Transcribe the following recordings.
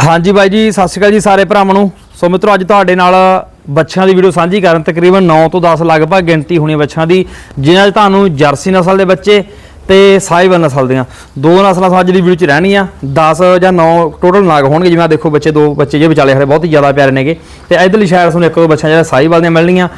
ਹਾਂਜੀ ਬਾਈ ਜੀ, ਸਤਿ ਸ਼੍ਰੀ ਅਕਾਲ ਜੀ ਸਾਰੇ ਭਰਾਵਾਂ ਨੂੰ। ਸੋ ਮਿੱਤਰੋ, ਅੱਜ ਤੁਹਾਡੇ ਨਾਲ ਬੱਚਿਆਂ ਦੀ ਵੀਡੀਓ ਸਾਂਝੀ ਕਰਨ ਤਕਰੀਬਨ 9 ਤੋਂ 10 ਲਗਭਗ ਗਿਣਤੀ ਹੋਣੀ ਹੈ ਬੱਚਿਆਂ ਦੀ, ਜਿਨ੍ਹਾਂ 'ਚ ਤੁਹਾਨੂੰ ਜਰਸੀ ਨਸਲ ਦੇ ਬੱਚੇ ਤੇ ਸਾਈਵਲ ਨਸਲ ਦੀਆਂ। ਦੋ ਨਸਲਾਂ ਅੱਜ ਦੀ ਵੀਡੀਓ 'ਚ ਰਹਿਣੀਆਂ 10 ਜਾਂ 9 ਟੋਟਲ ਨਾਗ ਹੋਣਗੇ, ਜਿਵੇਂ ਆਹ ਦੇਖੋ ਬੱਚੇ, ਦੋ ਬੱਚੇ ਜੇ ਵਿਚਾਲੇ ਹਰੇ ਬਹੁਤ ਹੀ ਜ਼ਿਆਦਾ ਪਿਆਰੇ ਨੇਗੇ। ਤੇ ਇਧਰਲੀ ਸਾਈਡ ਤੁਹਾਨੂੰ ਇੱਕ ਦੋ ਬੱਚਿਆਂ ਜਿਹੜਾ ਸਾਈਵਲ ਦੀਆਂ ਮਿਲਣੀਆਂ।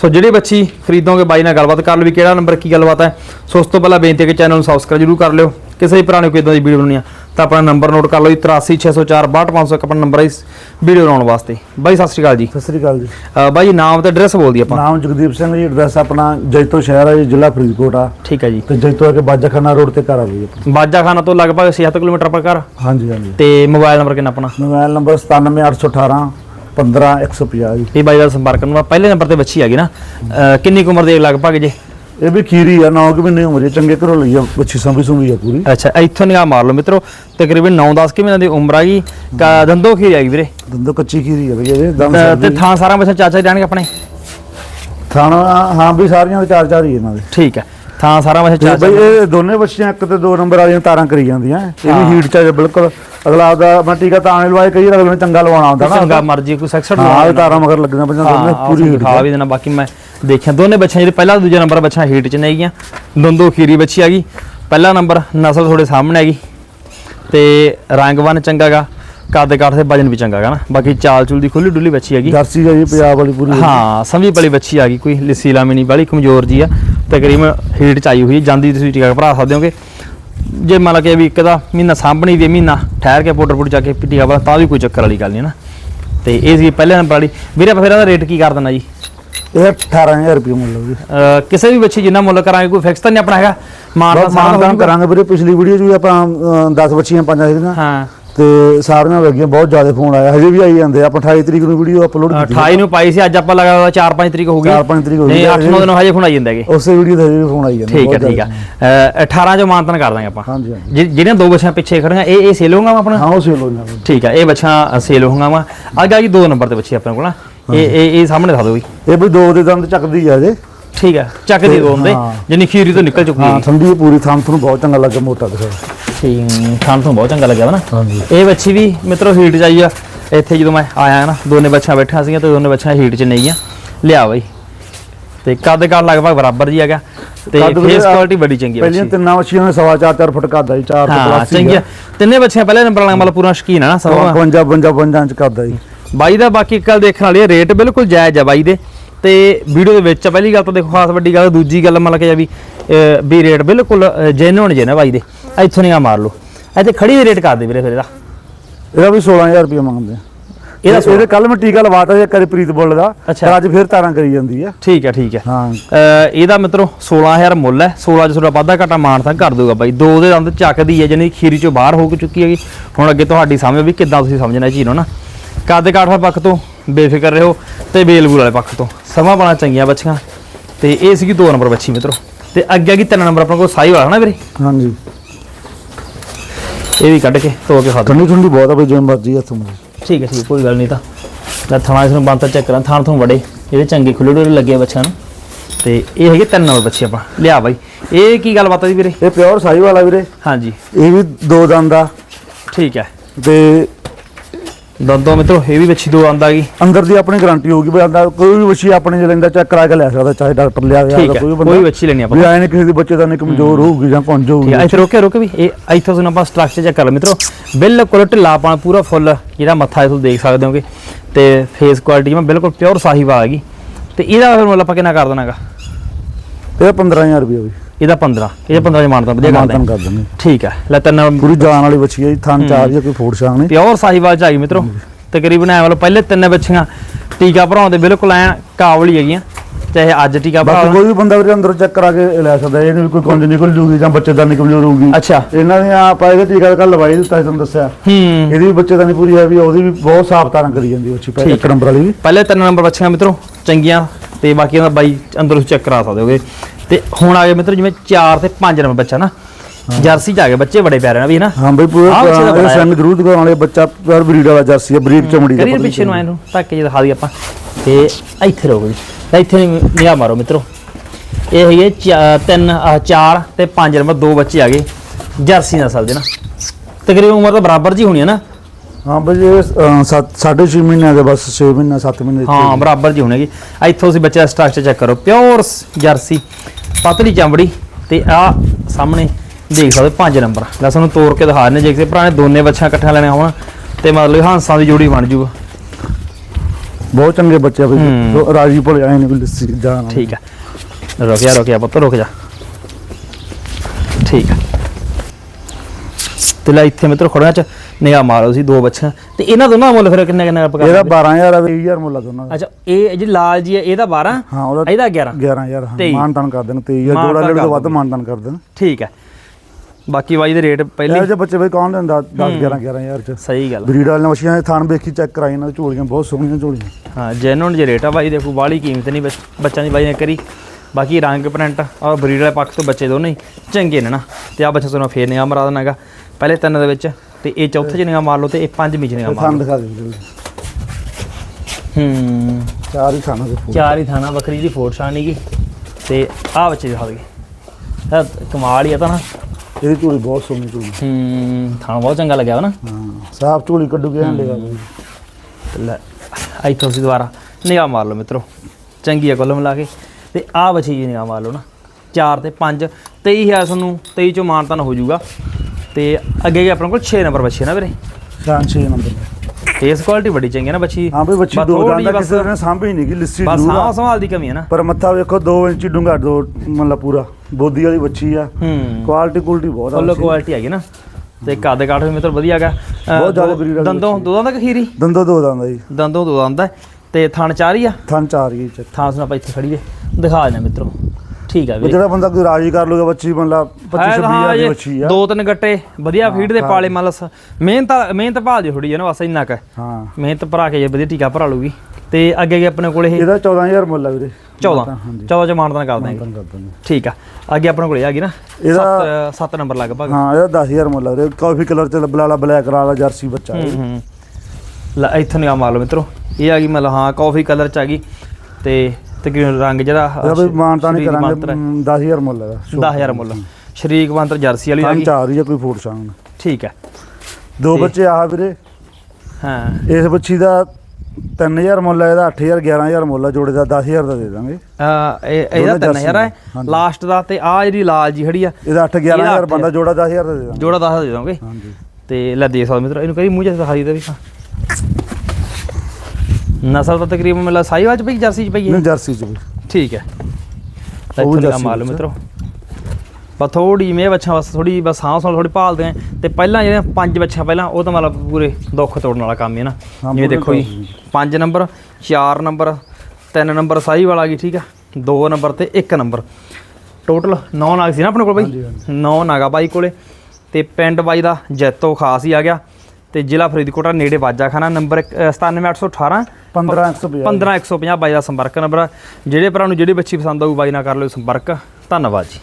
ਸੋ ਜਿਹੜੀ ਬੱਚੀ ਖਰੀਦੋਗੇ, ਬਾਈ ਨਾਲ ਗੱਲਬਾਤ ਕਰ ਲਓ ਵੀ ਕਿਹੜਾ ਨੰਬਰ ਕੀ ਗੱਲਬਾਤ ਹੈ। ਸੋ ਉਸ ਤੋਂ ਪਹਿਲਾਂ ਬੇਨਤੀ ਹੈ ਕਿ ਚੈਨਲ ਨੂੰ ਸਬਸਕ੍ਰਾਈਬ ਜ਼ਰੂਰ ਕਰ ਲਿਓ। ਕਿਸੇ ਵੀ ਨੇ ਕੋਈ ਇਦਾਂ ਦੀ ਵੀਡੀਓ ਬਣਾਉਣੀ ਆ ਤਾਂ ਆਪਣਾ ਨੰਬਰ ਨੋਟ ਕਰ ਲਓ ਜੀ 83604 ਆਪਣਾ ਨੰਬਰ ਹੈ ਇਸ ਵੀਡੀਓ ਬਣਾਉਣ ਵਾਸਤੇ। ਬਾਈ ਸਤਿ ਸ਼੍ਰੀ ਅਕਾਲ ਜੀ। ਸਤਿ ਸ੍ਰੀ ਅਕਾਲ ਜੀ। ਅਹ ਬਾਈ ਨਾਮ ਤੇ ਐਡਰੈਸ ਬੋਲ ਦੀ ਆਪਾਂ। ਨਾਮ ਜਗਦੀਪ ਸਿੰਘ ਜੀ ਐਡਰੈਸ ਆਪਣਾ ਜੈਤੋ ਸ਼ਹਿਰ ਹੈ ਜੀ ਜ਼ਿਲ੍ਹਾ ਫਰੀਦਕੋਟ ਆ। ਠੀਕ ਹੈ ਜੀ। ਤੇ ਜੈਤੋ ਆ ਕੇ ਬਾਜਾਖਾਨਾ ਰੋਡ ਤੇ ਘਰ ਆ ਜੀ ਆਪਣਾ। ਬਾਜਾ ਖਾਨਾ ਤੋਂ ਲਗਭਗ 6-7 ਕਿਲੋਮੀਟਰ ਪਰ ਘਰ। ਹਾਂਜੀ ਹਾਂਜੀ। ਤੇ ਮੋਬਾਈਲ ਨੰਬਰ ਕਿੰਨਾ ਆਪਣਾ? ਮੋਬਾਈਲ ਨੰਬਰ 97818 15150 ਜੀ। ਇਹ ਬਾਈ ਦਾ ਸੰਪਰਕ ਕਰਨਾ ਪਹਿਲੇ ਨੰਬਰ ਤੇ ਬੱਚੀ ਹੈਗੀ ਨਾ। ਅਹ ਕਿੰਨੀ ਕੁ ਉਮਰ ਦੇ ਲਗਭਗ ਜੇ? ਇਹ ਵੀ ਖੀਰੀ ਆ 9 ਕਿ ਮਹੀਨੇ ਉਮਰ ਹੈ ਚੰਗੇ ਘਰੋਂ ਲਈ ਆ ਬੱਚੀ ਸੰਭੀ ਸੁਭੀ ਆ ਪੂਰੀ। ਅੱਛਾ ਇੱਥੋਂ ਨਿਗਾਹ ਮਾਰ ਲਓ ਮਿੱਤਰੋ ਤਕਰੀਬਨ 9-10 ਕਿ ਮਹੀਨਿਆਂ ਦੀ ਉਮਰ ਆਗੀ ਦੰਦੋ ਖੀ ਆਈ ਵੀਰੇ। ਦੰਦੋ ਕੱਚੀ ਖੀਰੀ ਆ ਵੀ ਇਹ ਦਮ ਤੇ- ਥਾਂ ਸਾਰਾ ਬੱਚਾ ਚਾਚਾ ਹੀ ਜਾਣਗੇ ਆਪਣੇ? ਥਾਣਾ ਹਾਂ ਵੀ ਸਾਰੀਆਂ ਦੇ ਚਾਰ ਚਾਰ ਹੀ ਇਹਨਾਂ ਦੇ। ਠੀਕ ਹੈ ਥਾਂ ਸਾਰਾ ਬੱਚਾ ਤੇ ਚਾਚਾ ਬਈ ਇਹ ਦੋਨੇ ਬੱਚੀਆਂ ਇੱਕ ਤੇ ਦੋ ਨੰਬਰ ਵਾਲੀਆਂ ਤਾਰਾਂ ਕਰੀ ਜਾਂਦੀਆਂ। ਇਹ ਵੀ ਹੀਟ ਚ ਆ ਬਿਲਕੁਲ। ਅਗਲਾ ਦਾ ਮੈਂ ਟੀਕਾ ਤਾਂ ਲਵਾਏ ਕਈ ਅਗਲੇ ਨੇ ਚੰਗਾ ਲਵਾਉਣਾ ਹੁੰਦਾ ਨਾ। ਚੰਗਾ ਮਰਜ਼ੀ ਕੋਈ ਸੈਕਸਡ ਹਾਂ ਇਹ ਤਾਰਾਂ ਮਗਰ ਲੱਗਣਾ ਪੈਂਦਾ ਦੋਨੇ ਪੂਰੀ ਹੀਟ ਖਾ ਵੀ ਦੇਣਾ ਬਾਕੀ ਮੈਂ ਦੇਖਿਆ। ਦੋਨੇ ਬੱਚਿਆਂ ਜਿਹੜੇ ਪਹਿਲਾ ਦੂਜਾ ਨੰਬਰ ਬੱਚਾ ਹੀਟ ਚ ਨਹੀਂ ਗਈਆਂ। ਦੋਂਦੋ ਖੀਰੀ ਬੱਚੀ ਹੈਗੀ ਪਹਿਲਾ ਨੰਬਰ ਨਸਲ ਤੁਹਾਡੇ ਸਾਹਮਣੇ ਹੈਗੀ। ਤੇ ਰੰਗਵਨ ਚੰਗਾਗਾ ਕੱਦ ਕਾਠ ਤੇ ਵਜਨ ਵੀ ਚੰਗਾਗਾ ਨਾ। ਬਾਕੀ ਚਾਲ ਚੂਲ ਦੀ ਖੁੱਲੀ ਡੁੱਲੀ ਬੱਚੀ ਹੈਗੀ। ਜਰਸੀ ਆ ਜੀ ਪੰਜਾਬ ਵਾਲੀ ਪੂਰੀ ਹਾਂ ਸਮਝੀ ਪਲੀ ਬੱਚੀ ਆ ਗਈ। ਕੋਈ ਲਿੱਸੀ ਲਾਮੀ ਨਹੀਂ ਬਾਲੀ ਕਮਜ਼ੋਰ ਜੀ ਆ। ਤਕਰੀਬਨ ਹੀਟ ਚ ਆਈ ਹੋਈ। ਜਾਂਦੀ ਤੁਸੀਂ ਟੀਕਾ ਭਰਾ ਸਕਦੇ ਹੋਗੇ। ਜੇ ਮੰਨ ਲਾ ਕੇ ਵੀ ਇੱਕ ਦਾ ਮਹੀਨਾ ਸਾਂਭਣੀ ਵੀ ਮਹੀਨਾ ਠਹਿਰ ਕੇ ਪਾਊਡਰ ਪੂਡ ਜਾ ਕੇ ਟੀਕਾ ਭਰਾ ਤਾਂ ਵੀ ਕੋਈ ਚੱਕਰ ਵਾਲੀ ਗੱਲ ਨਹੀਂ ਨਾ। ਤੇ ਇਹ ਸੀ ਪਹਿਲੇ ਨੰਬਰ ਵਾਲੀ। ਵੀਰੇ ਆਪਾਂ ਫਿਰ ਇਹਦਾ ਰੇਟ ਕੀ ਕਰ ਦਿੰਦਾ ਜੀ? ਇਹ 18000 ਰੁਪਏ ਮੁੱਲ ਅਹ ਕਿਸੇ ਵੀ ਬੱਚੀ ਜਿੰਨਾ ਮੁੱਲ ਕਰਾਂਗੇ ਕੋਈ ਫਿਕਸ ਤਾਂ ਨਹੀਂ ਆਪਣਾ ਹੈਗਾ? ਮਾਨ ਦਾ ਮਾਨਦਾਨ ਕਰਾਂਗੇ ਵੀਰੇ ਪਿਛਲੀ ਵੀਡੀਓ 'ਚ ਵੀ ਆਪਾਂ 10 ਬੱਚੀਆਂ ਪੰਜਾਂ ਸੀਗੀਆਂ ਹਾਂ। ਤੇ ਸਾਰੀਆਂ ਲੱਗੀਆਂ ਬਹੁਤ ਜ਼ਿਆਦਾ ਫੋਨ ਆਇਆ। ਹਜੇ ਵੀ ਆਈ ਜਾਂਦੇ ਆ। ਆਪਾਂ 28 ਤਰੀਕ ਨੂੰ ਵੀਡੀਓ ਅਪਲੋਡ ਕੀਤੀ 28 ਨੂੰ ਪਾਈ ਸੀ ਅੱਜ ਆਪਾਂ ਲਗਾ 4-5 ਤਰੀਕ ਹੋ ਗਈ। 4-5 ਤਰੀਕ ਹੋ ਗਈ। ਨਹੀਂ 8-9 ਦਿਨ ਹਜੇ ਫੋਨ ਆਈ ਜਾਂਦੇ ਹੈਗੇ। ਉਸੇ ਵੀਡੀਓ ਤੇ ਹਜੇ ਫੋਨ ਆਈ ਜਾਂਦੇ ਠੀਕ ਹੈ ਠੀਕ। ਅਹ 18 ਚ ਮਾਨਤਨ ਕਰ ਦਾਂਗੇ ਆਪਾਂ। ਹਾਂਜੀ ਜਿ- ਜਿਹੜੀਆਂ ਦੋ ਬੱਚੀਆਂ ਪਿੱਛੇ ਖੜੀਆਂ ਇਹ ਇਹ ਸੇਲ ਹੋਊਗਾ ਆਪਣਾ? ਹਾਂ ਉਹ ਸੇਲ ਹੋ ਠੀਕ ਆ ਇਹ ਬੱਚਾ ਸੇਲ ਹੋਊਗਾ ਵਾ ਅੱਜ ਆ ਜੀ ਦੋ ਨੰਬਰ ਤੇ ਬੱਚੀ ਆਪਣੇ ਕੋਲ ਇਹ ਇਹ ਇਹ ਸਾਹਮਣੇ ਦਿਖਾ ਦਿਓ ਵੀ ਇਹ ਵੀ ਦੋ ਦੇ ਦੰਦ ਚੱਕਦੀ ਆ ਜੇ ਠੀਕ ਆ ਚੱਕ ਦੀ ਦੋ ਹੁੰਦੇ। ਹਾਂ। ਜਿੰਨੀ ਖੀਰੀ ਤੋਂ ਨਿਕਲ ਚੁੱਕੀ ਹਾਂ ਹੈ। ਠੰਡੀ ਪੂਰੀ ਥਾਂ ਤੁਹਾਨੂੰ ਬਹੁਤ ਚੰਗਾ ਲੱਗਾ ਮੋਟਾ ਦਿਖਾਇਆ ਠੀਕ ਖਾਣ ਤੋਂ ਬਹੁਤ ਚੰਗਾ ਲੱਗਿਆ ਵਾ ਨਾ। ਹਾਂਜੀ। ਇਹ ਬੱਚੀ ਵੀ ਮਿੱਤਰੋ ਹੀਟ ਚ ਆਈ ਆ। ਇੱਥੇ ਜਦੋਂ ਮੈਂ ਆਇਆ ਨਾ ਦੋਨੇ ਬੱਚੀਆਂ ਬੈਠੀਆਂ ਸੀਗੀਆਂ ਤੇ ਦੋਨੇ ਬੱਚੀਆਂ ਹੀਟ ਚ ਨਹੀਂ ਆ ਲਿਆ ਬਈ। ਤੇ ਕੱਦ ਕੱਦ ਲਗਭਗ ਬਰਾਬਰ ਜੀ ਹੈਗਾ। ਤੇ ਕੱਦ ਫੇਸ ਆ- ਕੁਆਲਿਟੀ ਬੜੀ ਚੰਗੀ ਹੈ ਪਹਿਲੀਆਂ ਬੱਚੀ ਤਿੰਨਾਂ ਬੱਚੀਆਂ ਨੇ ਸਵਾ ਚਾਰ ਚਾਰ ਫੁੱਟ ਕਰਦਾ ਜੀ ਚਾਰ ਤੋਂ ਹਾਂ ਪਲੱਸ ਚੰਗੀ ਆ। ਤਿੰਨੇ ਬੱਚੀਆਂ ਪਹਿਲੇ ਨੰਬਰ ਵਾਲਾ ਮਤਲਬ ਪੂਰਾ ਸ਼ਕੀਨ ਹੈ ਨਾ ਸਭ 52 52 52 ਇੰਚ ਕਰਦਾ ਜੀ। ਬਾਈ ਦਾ ਬਾਕੀ ਗੱਲ ਦੇਖਣ ਵਾਲੀ ਹੈ ਰੇਟ ਬਿਲਕੁਲ ਜਾਇਜ਼ ਆ ਬਾਈ ਦੇ। ਤੇ ਵੀਡੀਓ ਦੇ ਵਿੱਚ ਪਹਿਲੀ ਗੱਲ ਤਾਂ ਦੇਖੋ ਖਾਸ ਵੱਡੀ ਗੱਲ ਦੂਜੀ ਗੱਲ ਮੰਨ ਕੇ ਵੀ ਅਹ, ਵੀ ਰੇਟ ਬਿਲਕੁਲ ਜੈਨੂਨ ਜੇ ਨਾ ਬਾਈ ਦੇ। ਇੱਥੋਂ ਨਹੀਂ ਆ ਮਾਰ ਲਓ। ਇੱਥੇ ਖੜੀ ਦੇ ਰੇਟ ਕਰਦੇ ਵੀਰੇ ਫਿਰ ਇਹਦਾ। ਇਹਦਾ ਵੀ 16000 ਰੁਪਏ ਮੰਗਦੇ ਆ। ਇਹਦਾ ਇਹਦੇ ਕੱਲ ਮੈਂ ਟੀਕਾ ਲਵਾਤਾ ਜੇ ਕਰੀ ਪ੍ਰੀਤ ਬੁੱਲ ਦਾ। ਪਰ ਅੱਜ ਫੇਰ ਤਾਰਾਂ ਕਰੀ ਜਾਂਦੀ ਆ। ਠੀਕ ਹੈ ਠੀਕ ਹੈ। ਹਾਂ ਇਹਦਾ ਮਿੱਤਰੋ 16000 ਮੁੱਲ ਹੈ। 16 ਚ ਤੁਹਾਡਾ ਵਾਧਾ ਘਾਟਾ ਮਾਨ ਤਾਂ ਕਰ ਦੂਗਾ ਬਾਈ। ਦੋ ਦੇ ਦੰਦ ਚੱਕਦੀ ਹੈ ਜਾਨੀ ਖੀਰੀ ਚੋਂ ਬਾਹਰ ਹੋ ਚੁੱਕੀ ਹੈਗੀ। ਹੁਣ ਅੱਗੇ ਤੁਹਾਡੀ ਸਮਝ ਵੀ ਕਿੱਦਾਂ ਤੁਸੀਂ ਸਮਝਣਾ ਇਹ ਚੀਜ਼ ਨੂੰ। ਨਾ ਕੱਦ ਕਾਠ ਪੱਖ ਤੋਂ ਬੇਫਿਕਰ ਰਹੋ ਤੇ ਬੇਲਬੂਲ ਵਾਲੇ ਪੱਖ ਤੋਂ। ਸਮਾਂ ਬਣਾ ਚੰਗੀਆਂ ਬੱਚੀਆਂ। ਤੇ ਇਹ ਸੀਗੀ ਦੋ ਨੰਬਰ ਬੱਚੀ ਮਿੱਤਰੋ। ਤੇ ਅੱਗੇ ਕੀ ਤਿੰਨ ਨੰਬਰ ਆਪਣਾ ਕੋਲ ਸਾਈ ਵਾਲਾ ਨਾ ਵੀਰੇ। ਹਾਂਜੀ। ਇਹ ਵੀ ਕੱਢ ਕੇ ਧੋ ਕੇ ਖਾ ਦਿਓ। ਠੰਡੀ ਠੰਡੀ ਬਹੁਤ ਆ ਬਈ ਜਿਵੇਂ ਮਰਜ਼ੀ ਹੱਥ ਮਰੇ ਠੀਕ ਹੈ ਠੀਕ ਹੈ, ਕੋਈ ਗੱਲ ਨਹੀਂ ਤਾਂ। ਲੈ ਥਾਣਾ ਇਸ ਨੂੰ ਬੰਦ ਤਾਂ ਚੈੱਕ ਕਰਾਂ ਥਾਣ ਤੋਂ ਬੜੇ ਜਿਹੜੇ ਚੰਗੇ ਖੁੱਲੇ ਡੋਰੇ ਲੱਗੇ ਆ ਬੱਚਿਆਂ ਨੂੰ। ਤੇ ਇਹ ਹੈਗੇ ਤਿੰਨ ਨੰਬਰ ਬੱਚੇ ਆਪਾਂ। ਲਿਆ ਬਾਈ। ਇਹ ਕੀ ਗੱਲਬਾਤ ਆ ਜੀ ਵੀਰੇ? ਇਹ ਪਿਓਰ ਸਾਈ ਵਾਲਾ ਵੀਰੇ। ਹਾਂਜੀ। ਇਹ ਵੀ ਦੋ ਦੰਦ ਆ। ਠੀਕ ਹੈ। ਤੇ ਦੰਦੋਂ ਮਿੱਤਰੋ ਇਹ ਵੀ ਬੱਚੀ ਦੋ ਆਂਦਾ ਗਈ ਅੰਦਰ ਦੀ ਆਪਣੀ ਗਾਰੰਟੀ ਹੋਊਗੀ ਵੀ ਆਂਦਾ ਕੋਈ ਵੀ ਬੱਚੀ ਆਪਣੇ ਜੇ ਲੈਂਦਾ ਚੈੱਕ ਕਰਾ ਕੇ ਲੈ ਸਕਦਾ ਚਾਹੇ ਡਾਕਟਰ ਲਿਆ ਗਿਆ ਠੀਕ ਹੈ ਕੋਈ ਬੱਚੀ ਲੈਣੀ ਆਪਾਂ ਵੀ ਆਏ ਨੇ ਕਿਸੇ ਦੇ ਬੱਚੇ ਦਾ ਨਹੀਂ ਕਮਜ਼ੋਰ ਹੋਊਗੀ ਜਾਂ ਪੁੰਜ ਹੋਊਗੀ। ਇੱਥੇ ਰੋਕੇ ਰੋਕੇ ਵੀ ਇਹ ਇੱਥੋਂ ਤੁਹਾਨੂੰ ਆਪਾਂ ਸਟਰਕਚਰ ਚੈੱਕ ਕਰ ਲਓ ਮਿੱਤਰੋ। ਬਿਲਕੁਲ ਢਿੱਲਾ ਆਪਾਂ ਪੂਰਾ ਫੁੱਲ ਜਿਹੜਾ ਮੱਥਾ ਇਹ ਤੁਸੀਂ ਦੇਖ ਸਕਦੇ ਹੋਗੇ। ਤੇ ਫੇਸ ਕੁਆਲਿਟੀ ਮੈਂ ਬਿਲਕੁਲ ਪਿਓਰ ਸਾਹੀਵਾਲ ਹੈਗੀ ਤੇ ਇਹਦਾ ਫਿਰ ਮੁੱਲ ਆਪਾਂ ਕਿੰਨਾ ਕਰ ਦੇਣਾਗਾ? ਇਹ 15000 ਰੁਪਏ ਵੀ। ਇਹਦਾ 15 ਇਹ 15 ਚ ਮਾਨਤਾ ਵਧੀਆ ਮਾਨਤਨ ਕਰ ਦਿੰਦੇ। ਠੀਕ ਹੈ ਲੈ ਤਿੰਨ ਪੂਰੀ ਜਾਨ ਵਾਲੀ ਬੱਚੀ ਹੈ ਜੀ ਥਣ ਚਾਰ ਜਾਂ ਕੋਈ ਫੋੜ ਛਾਂ ਨਹੀਂ। ਪਿਓਰ ਸਾਹੀਵਾਲ ਚ ਆ ਗਈ ਮਿੱਤਰੋ ਤਕਰੀਬਨ ਐ ਮਤਲਬ ਪਹਿਲੇ ਤਿੰਨ ਬੱਚੀਆਂ ਟੀਕਾ ਭਰਾਉਂਦੇ ਬਿਲਕੁਲ ਐ ਕਾਬਲ ਹੀ ਹੈਗੀਆਂ ਚਾਹੇ ਅੱਜ ਟੀਕਾ ਬਾਕੀ ਭਰਾ ਕੋਈ ਵੀ ਬੰਦਾ ਵੀਰੇ ਅੰਦਰੋਂ ਚੈੱਕ ਕਰਾ ਕੇ ਲੈ ਸਕਦਾ ਇਹ ਨਹੀਂ ਵੀ ਕੋਈ ਕੁੰਜ ਨਿਕਲ ਜੂਗੀ ਜਾਂ ਬੱਚੇ ਦਾ ਨਹੀਂ ਕਮਜ਼ੋਰ ਹੋਊਗੀ। ਅੱਛਾ। ਇਹਨਾਂ ਦੀਆਂ ਆਪਾਂ ਇਹਦੇ ਟੀਕਾ ਕੱਲ ਲਵਾਈ ਦਿੱਤਾ ਤੁਹਾਨੂੰ ਦੱਸਿਆ। ਹੂੰ। ਇਹਦੀ ਵੀ ਬੱਚੇ ਦਾ ਨਹੀਂ ਪੂਰੀ ਹੈ ਵੀ ਉਹਦੀ ਵੀ ਬਹੁਤ ਸਾਫ਼ ਤਾਰਾਂ ਕਰੀ ਜਾਂਦੀ ਬੱਚੀ ਪਹਿਲੇ ਇੱਕ ਨੰਬਰ ਵਾਲੀ ਵੀ। ਪਹਿਲੇ ਤਿੰਨ ਨੰਬਰ ਬੱਚੀਆਂ ਮਿੱਤਰੋ ਚੰਗੀਆਂ। ਤੇ ਬਾਕੀ ਦਾ ਬਾਈ ਅੰਦਰੋਂ ਚੈੱਕ ਕਰਾ ਸਕਦੇ ਹੋਗੇ। ਤੇ ਹੁਣ ਆ ਗਏ ਮਿੱਤਰ ਜਿਵੇਂ 4 ਤੇ 5 ਨੰਬਰ ਬੱਚਾ ਨਾ। ਜਰਸੀ ਚ ਆ ਗਏ ਬੱਚੇ ਬੜੇ ਪਿਆਰੇ ਨੇ ਵੀ ਨਾ ਹਾਂ ਬਈ ਪੂਰੇ ਦਾ ਸੰਗ ਜ਼ਰੂਰ ਦਿਖਾਉਣ ਵਾਲੇ ਬੱਚਾ ਪਿਓਰ ਬਰੀਡ ਵਾਲਾ ਜਰਸੀ ਹੈ ਬਰੀਡ ਚਮੜੀ ਦਾ ਕਰੀਏ ਪਿੱਛੇ ਨੂੰ ਆਏ ਨੂੰ ਧੱਕੇ ਜੇ ਦਿਖਾ ਦਈਏ ਆਪਾਂ। ਤੇ ਇੱਥੇ ਰਹੋ ਜੀ ਇੱਥੇ ਨਿਗਾਹ ਮਾਰੋ ਮਿੱਤਰੋ। ਇਹ ਹੈਗੇ ਚਾ- ਤਿੰਨ ਆਹ ਚਾਰ ਤੇ ਪੰਜ ਨੰਬਰ ਦੋ ਬੱਚੇ ਆ ਗਏ ਜਰਸੀ ਨਸਲ ਦੇ ਨਾ। ਤਕਰੀਬਨ ਉਮਰ ਤਾਂ ਬਰਾਬਰ ਜੀ ਹੋਣੀ ਹੈ ਨਾ। ਹਾਂ ਬਈ ਇਹ 6.5 ਮਹੀਨਿਆਂ ਦੇ ਬਸ 6 ਮਹੀਨੇ 7 ਮਹੀਨੇ ਹਾਂ ਬਰਾਬਰ ਜੀ ਹੋਣੇਗੀ। ਇੱਥੋਂ ਅਸੀਂ ਬੱਚੇ ਦਾ ਸਟਰਕਚਰ ਚੈੱਕ ਕਰੋ। ਪਿਓਰ ਜਰਸੀ ਪਤਲੀ ਚਮੜੀ ਤੇ ਆ ਸਾਹਮਣੇ ਦੇਖ ਸਕਦੇ 5 ਨੰਬਰ। ਲੈ ਸਾਨੂੰ ਤੋੜ ਕੇ ਦਿਖਾ ਦਿੰਦੇ ਜੇ ਕਿਸੇ ਭਰਾ ਨੇ ਦੋਨੇ ਬੱਚਿਆਂ ਇਕੱਠੀਆਂ ਲੈਣੇ ਹੋਣ ਤੇ ਮਤਲਬ ਹਾਂਸਾਂ ਦੀ ਜੋੜੀ ਬਣ ਜੂਗਾ। ਬਹੁਤ ਚੰਗੇ ਬੱਚੇ ਆ ਬਈ। ਜੋ ਰਾਜੀ ਭਲੇ ਆਏ ਨੇ ਵੀ ਲੱਸੀ ਜਾਣ ਠੀਕ ਹੈ ਰੁਕਿਆ ਰੁਕਿਆ ਪੁੱਤ ਰੁਕ ਜਾ। ਠੀਕ ਹੈ ਤੇ ਲੈ ਇੱਥੇ ਮਿੱਤਰ ਖੜਿਆ ਚ ਨਿਗਾਹ ਮਾਰੋ ਸੀ ਦੋ ਬੱਚਿਆਂ ਤੇ ਇਹਨਾਂ ਦੋਨਾਂ ਦਾ ਮੁੱਲ ਫਿਰ ਕਿੰਨਾ ਕਿੰਨਾ ਪਕਾ ਇਹਦਾ 12000 ਆ 20000 ਮੁੱਲ ਆ ਦੋਨਾਂ ਦਾ। ਅੱਛਾ ਇਹ ਜਿਹੜੀ ਲਾਲ ਜੀ ਹੈ ਇਹਦਾ 12 ਹਾਂ ਉਹਦਾ ਇਹਦਾ 11 11000 ਹਾਂ। ਮਾਨਤਨ ਕਰ ਦੇਣ 23000 ਮਾਨਤਾਨ ਜੋੜਾ ਲੈਣ ਤੋਂ ਵੱਧ। ਮਾਨਤਨ ਕਰ ਦੇਣ। ਠੀਕ ਹੈ। ਬਾਕੀ ਬਾਈ ਦੇ ਰੇਟ ਪਹਿਲੇ ਇਹੋ ਜਿਹੇ ਬੱਚੇ ਬਈ ਕੌਣ ਦਿੰਦਾ 10 11 11000 ਚ। ਸਹੀ ਗੱਲ। ਬਰੀਡ ਵਾਲੀਆਂ ਮੱਛੀਆਂ ਦੇ ਥਣ ਵੇਖੀ ਚੈੱਕ ਕਰਾਈ ਇਹਨਾਂ ਦੀ ਝੋਲੀਆਂ ਬਹੁਤ ਸੋਹਣੀਆਂ ਝੋਲੀਆਂ। ਹਾਂ ਜੈਨੂਨ ਜੇ ਰੇਟ ਆ ਬਾਈ ਦੇਖੋ ਬਾਹਲੀ ਕੀਮਤ ਨਹੀਂ ਬੱਚ- ਬੱਚਿਆਂ ਦੀ ਬਾਈ ਨੇ ਕਰੀ। ਬਾਕੀ ਰੰਗ ਪ੍ਰਿੰਟ ਔਰ ਬਰੀਡ ਵਾਲੇ ਪੱਖ ਤੋਂ ਬੱਚੇ ਦੋਨੇ ਹੀ ਚੰਗੇ ਨੇ ਨਾ। ਤੇ ਆ ਬੱਚਾ ਤੁਹਾਨੂੰ ਫੇਰ ਨਿਗਾਹ ਮਰਾ ਦੇਣਾਗਾ। ਪਹਿਲੇ ਤਿੰਨ ਦੇ ਵਿੱਚ ਤੇ ਇਹ ਚੌਥੇ ਚ ਨਿਗਾਹ ਮਾਰ ਲਓ ਤੇ ਇਹ ਪੰਜਵੀਂ ਚ ਨਿਗਾਹ ਮਾਰ ਲਓ। ਦਿਖਾ। ਹੂੰ। ਚਾਰ ਹੀ ਥਾਣਾ ਦੇ ਫੁੱਲ ਚਾਰ ਹੀ ਥਾਣਾ ਬੱਕਰੀ ਦੀ ਫੋਟ ਸ਼ਾਨੀਗੀ ਤੇ ਆ ਬੱਚੇ ਦਿਖਾ ਦਈਏ। ਇਹ ਕਮਾਲ ਹੀ ਆ ਤਾਂ ਨਾ। ਇਹਦੀ ਝੋਲੀ ਬਹੁਤ ਸੋਹਣੀ ਝੋਲੀ ਹੂੰ ਥਾਣਾ ਬਹੁਤ ਚੰਗਾ ਲੱਗਿਆ ਵਾ ਨਾ। ਹਾਂ ਸਾਫ਼ ਝੋਲੀ ਕੱਢੂ ਕੇ ਬਈ ਤੇ ਲੈ ਇੱਥੋਂ ਅਸੀਂ ਦੁਬਾਰਾ ਨਿਗਾਹ ਮਾਰ ਲਓ ਮਿੱਤਰੋ। ਚੰਗੀ ਆ ਕੁੱਲ ਮਿਲਾ ਕੇ। ਤੇ ਆਹ ਬੱਚੀ ਜੀ ਨਿਗਾਹ ਮਾਰ ਲਓ ਨਾ। 4 ਤੇ 5 23000 ਤੁਹਾਨੂੰ 23 ਚੋਂ ਮਾਨਤਾਨ ਹੋ ਜਾਊਗਾ। ਤੇ ਅੱਗੇ ਗਏ ਆਪਣੇ ਕੋਲ 6 ਨੰਬਰ ਬੱਚੇ ਨਾ ਵੀਰੇ? ਸ਼ਾਨ 6 ਨੰਬਰ। ਫੇਸ ਕੁਆਲਿਟੀ ਬੜੀ ਚੰਗੀ ਹੈ ਨਾ ਬੱਚੀ। ਹਾਂ ਬਈ ਬੱਚੀ ਦੋ ਦੰਦ ਕਿਸੇ ਨੇ ਸਾਂਭੀ ਨਹੀਂ ਗੀ ਲਿੱਸੀ ਬਸ ਜ਼ਰੂਰ ਆ ਸਾਹ ਸੰਭਾਲ ਦੀ ਕਮੀ ਹੈ ਨਾ। ਪਰ ਮੱਥਾ ਵੇਖੋ 2 ਇੰਚੀ ਡੂੰਘਾ ਦੋ ਮਤਲਬ ਪੂਰਾ। ਬੋਦੀ ਵਾਲੀ ਬੱਚੀ ਆ। ਹੂੰ। ਕੁਆਲਿਟੀ ਕੁਆਲਿਟੀ ਬਹੁਤ ਆ ਫੁੱਲ ਦੀ। ਕੁਆਲਿਟੀ ਹੈਗੀ ਨਾ। ਤੇ ਕੱਦ ਕਾਠ ਵੀ ਮਿੱਤਰ ਵਧੀਆ ਹੈਗਾ। ਬਹੁਤ ਜ਼ਿਆਦਾ ਦੋ- ਵਾਲੀ ਦੰਦੋਂ ਦੋ ਦੰਦ ਖੀਰੀ? ਦੰਦੋ ਦੋ ਦੰਦ ਜੀ। ਦੰਦੋਂ ਦੋ ਦੰਦ ਤੇ ਥਣ ਚਾਰ ਹੀ ਆ? ਥਣ ਚਾਰ ਹੀ ਚ ਥਾਂ ਸੁਣਾ ਆਪਾਂ ਇੱਥੇ ਖੜੀ ਦੇ ਦਿਖਾ ਦੇਣਾ ਮਿੱਤਰੋ। ਠੀਕ ਉਹ ਵੀਰੇ। ਜਿਹੜਾ ਬੰਦਾ ਕੋਈ ਰਾਜੀ ਕਰ ਲੂਗਾ ਬੱਚੀ ਮਤਲਬ 25 ਹੈ 26 ਤਾਂ ਹਜ਼ਾਰ ਦੀ ਇਹ ਬੱਚੀ ਆ। ਦੋ ਤਿੰਨ ਗੱਟੇ ਵਧੀਆ ਫੀਡ ਦੇ ਪਾਲੇ ਮਲਸ। ਮਿਹਨਤ ਮਿਹਨਤ ਭਾਲ ਦੀ ਥੋੜੀ ਹੈ ਨਾ ਬਸ ਇੰਨਾ ਕੁ। ਹੈ। ਮਿਹਨਤ ਭਰਾ ਕੇ ਜੇ ਵਧੀਆ ਟੀਕਾ ਭਰਾ ਲੂਗੀ ਤੇ ਅੱਗੇ ਅੱਗੇ ਆਪਣੇ ਕੋਲ ਇਹ ਇਹਦਾ 14000 ਮੁੱਲ ਆ ਵੀਰੇ। 14 ਹਾਂਜੀ। 14 ਚ ਮਾਨਦਾਨ ਕਰ ਦਾਂਗੇ। ਠੀਕ ਆ। ਅੱਗੇ ਆਪਣੇ ਕੋਲ ਆ ਗਈ ਨਾ ਇਹਦਾ- 7 ਨੰਬਰ ਲਗਭਗ। ਹਾਂ ਇਹਦਾ 10000 ਮੁੱਲ ਆ ਵੀਰੇ। ਕਾਫੀ ਕਲਰ ਚ ਬਲਾਲਾ ਬਲੈਕ ਵਾਲਾ ਜਰਸੀ ਬੱਚਾ ਹੂੰ। ਲੈ ਇੱਥੋਂ ਨਿਗਾਹ ਮਾਰ ਲਓ ਮਿੱਤਰੋ। ਇਹ ਆ ਗਈ ਮਤਲਬ ਹਾਂ ਕਾਫੀ ਕਲਰ ਚ ਆ ਗਈ। ਤੇ ਤਕਰੀਬਨ ਰੰਗ ਜਿਹੜਾ ਬਈ ਮਾਨਤਾ ਨਹੀਂ ਕਰਾਂਗੇ ਬੰਤਰ ਹੈ। 10000 ਮੁੱਲ ਹੈਗਾ 10000 ਮੁੱਲ। ਸ਼ਰੀਕ ਬੰਤਰ ਜਰਸੀ ਵਾਲੀ ਥਣ ਗਈ ਚਾਰ ਹੀ ਕੋਈ ਫੂਟ ਸ਼ਾਂਗ ਠੀਕ ਹੈ। ਦੋ ਬੱਚੇ ਆ ਵੀਰੇ। ਹਾਂ। ਇਸ ਬੱਚੀ ਦਾ 3000 ਮੁੱਲ ਹੈ ਇਹਦਾ 8000 11000 ਮੁੱਲ ਹੈ ਜੋੜੇ ਦਾ 10000 ਦਾ ਦੇ ਦਾਂਗੇ। ਇਹਦਾ ਦੋਨੇ 3000 ਹੈ। ਲਾਸਟ ਦਾ ਤੇ ਆ ਜਿਹੜੀ ਲਾਲ ਜੀ ਖੜੀ ਆ ਇਹਦਾ 8 ਇਹਦਾ 11000 ਅੱਠ ਬੰਦਾ ਜੋੜਾ 10000 ਦਾ ਦੇ ਦਾਂਗੇ। ਜੋੜਾ 10 ਦੇ ਦੋਗੇ। ਹਾਂਜੀ। ਤੇ ਲੈ ਦੇ ਸਕਦੇ ਮਿੱਤਰੋ ਇਹਨੂੰ ਕਰੀ ਮੂੰਹ ਜਿਹਾ ਦਿਖਾਈ ਦੇ ਵੀ। ਨਸਲ ਤਾਂ ਤਕਰੀਬਨ ਮਿਲਾ ਸਾਈਵਾਲ ਚ ਪਈ ਜਰਸੀ ਚ ਪਈ ਹੈ? ਨਹੀਂ ਜਰਸੀ ਚ ਵੀ ਠੀਕ ਹੈ। ਉਹ ਇੱਥੋਂ ਵੀ ਦਾ ਜਰਸੀ ਮਾਲ ਵਿੱਚ। ਮਿੱਤਰੋ। ਬਸ ਥੋੜੀ ਮੇ ਬੱਚਾ ਬਸ ਥੋੜੀ ਬਸ ਸਾਂਭ ਸਾਂਭ ਥੋੜੀ ਭਾਲਦੇ ਆ। ਤੇ ਪਹਿਲਾਂ ਜਿਹੜੇ ਪੰਜ ਬੱਚਾ ਪਹਿਲਾਂ ਉਹ ਤਾਂ ਮਤਲਬ ਪੂਰੇ ਦੁੱਖ ਤੋੜਨ ਵਾਲਾ ਕੰਮ ਹੈ ਨਾ। ਹਾਂ, ਜਿਵੇਂ ਪੂਰੇ ਦੇਖੋ ਜੀ 5 ਨੰਬਰ 4 ਨੰਬਰ 3 ਨੰਬਰ ਸਾਈ ਵਾਲਾ ਗਈ ਠੀਕ ਆ। 2 ਨੰਬਰ ਤੇ 1 ਨੰਬਰ। ਟੋਟਲ 9 ਨਾਗ ਸੀ ਨਾ ਆਪਣੇ ਕੋਲ ਬਾਈ? 9 ਨਾਗਾ ਬਾਈ ਕੋਲੇ। ਤੇ ਪਿੰਡ ਬਾਈ ਦਾ ਜੈਤੋ ਖਾਸ ਹੀ ਆ ਗਿਆ। ਤੇ ਜ਼ਿਲ੍ਹਾ ਫਰੀਦਕੋਟ ਨੇੜੇ ਬਾਜਾਖਾਨਾ ਨੰਬਰ 97818 15150 15150 ਬਾਈ ਦਾ ਸੰਪਰਕ ਨੰਬਰ। ਜਿਹੜੇ ਭਰਾ ਨੂੰ ਜਿਹੜੀ ਬੱਚੀ ਪਸੰਦ ਆਊ ਬਾਈ ਨਾਲ ਕਰ ਲਿਓ ਸੰਪਰਕ। ਧੰਨਵਾਦ ਜੀ।